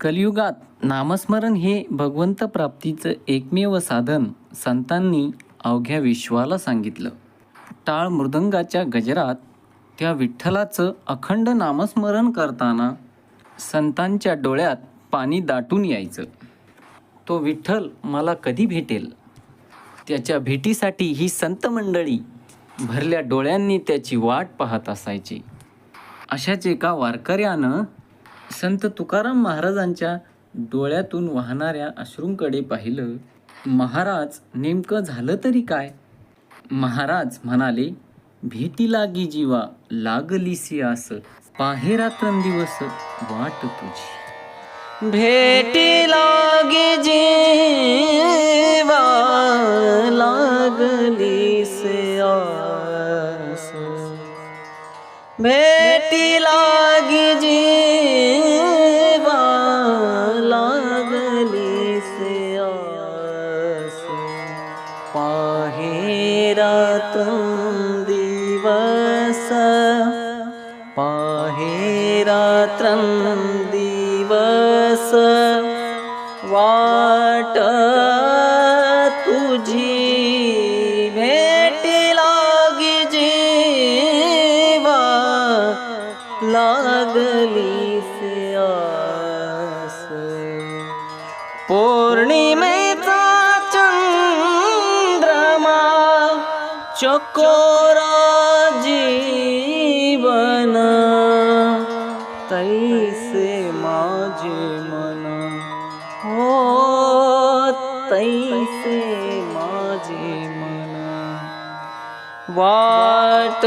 कलियुगात नामस्मरण हे भगवंत प्राप्तीचं एकमेव साधन संतांनी अवघ्या विश्वाला सांगितलं. टाळ मृदंगाच्या गजरात त्या विठ्ठलाचं अखंड नामस्मरण करताना संतांच्या डोळ्यात पाणी दाटून यायचं. तो विठ्ठल मला कधी भेटेल? त्याच्या भेटीसाठी ही संत मंडळी भरल्या डोळ्यांनी त्याची वाट पाहत असायची. अशाच एका वारकऱ्यानं संत तुकाराम महाराजांच्या डोळ्यातून वाहणाऱ्या अश्रूंकडे पाहिलं महाराज नेमकं झालं तरी काय? महाराज म्हणाले भेटी लागी जीवा लागलीसी आस पाहे रात्रंदिवस वाट तुझी. भेटी लागी जीवा लागली से आस भेटी लागी जीवा रात्रं दिवस पाहे रात्रं दिवस वाट तुझी भेटी लागी जीवा लागली से आस पौर्णिमे কোর জীবনা তৈসে মাঝে মনা ও তৈসে মাঝে মনা वाट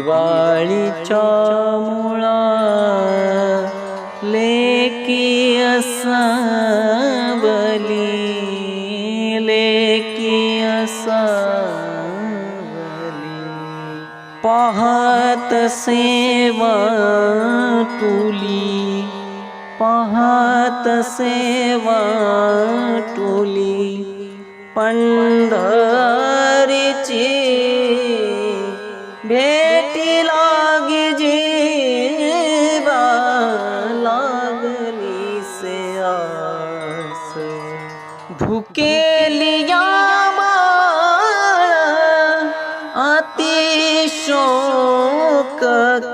दिवाळीच्या मुळा लेकी असावली लेकी असावली. पाहत सेवा टुली पाहत सेवा टुली पंढरीची भेटी लागी जीवा लागली से आस। भुकेलिया माळ अतिशोक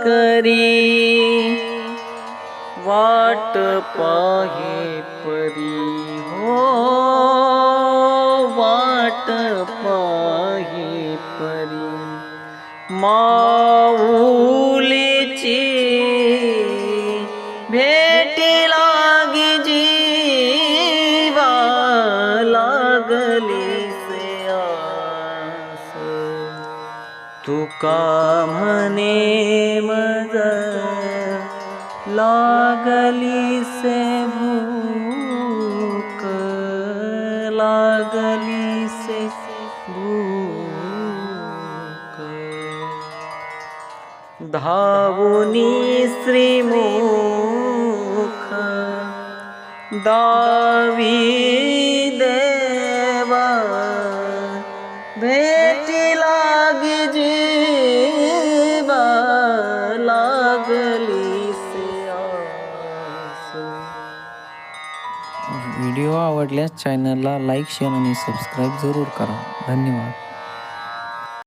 करी। वाट पाहे परी हो वाट पाहे परी। माऊलीची भेटी लागी जीवा लागली से आस तुका म्हणे मज लागली से भूक लागली. धावुनी श्रीमुख दावी देवा भेटी लागी जीवा लागली व्हिडिओ आवडल्यास चॅनलला लाईक शेअर आणि सबस्क्राईब जरूर करा. धन्यवाद.